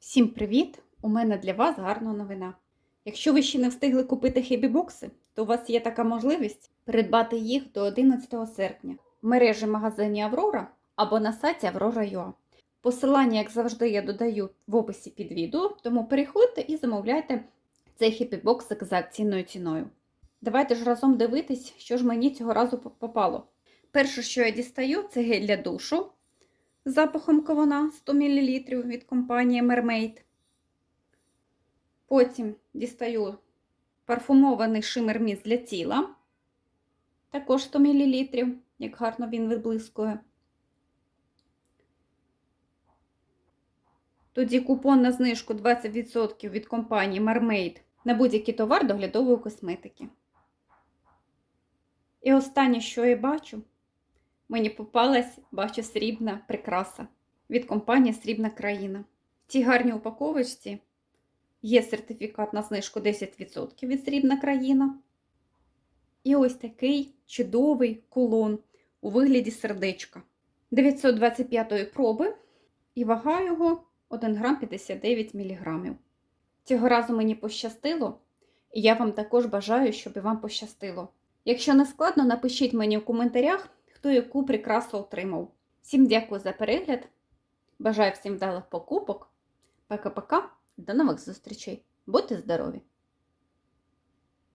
Всім привіт! У мене для вас гарна новина. Якщо ви ще не встигли купити хебі-бокси, то у вас є така можливість придбати їх до 11 серпня в мережі магазині Аврора або на сайті Aurora.ua. Посилання, як завжди, я додаю в описі під відео, тому переходьте і замовляйте цей хеппі-боксик за акційною ціною. Давайте ж разом дивитись, що ж мені цього разу попало. Перше, що я дістаю, це гель для душу запахом кавуна 100 мл від компанії Mermaid. Потім дістаю парфумований шимер міст для тіла, також 100 мл, як гарно він виблискує. Тоді купон на знижку 20% від компанії Mermaid на будь-який товар доглядової косметики. І останнє, що я бачу, мені попалась, бачу, срібна прикраса від компанії Срібна країна. В цій гарній упаковочці є сертифікат на знижку 10% від Срібна країна. І ось такий чудовий кулон у вигляді сердечка 925-ї проби, і вага його 1 грам 59 мг. Цього разу мені пощастило, і я вам також бажаю, щоб вам пощастило. Якщо не складно, напишіть мені в коментарях, хто яку прикрасу отримав. Всім дякую за перегляд. Бажаю всім вдалих покупок. Пока-пока. До нових зустрічей. Будьте здорові!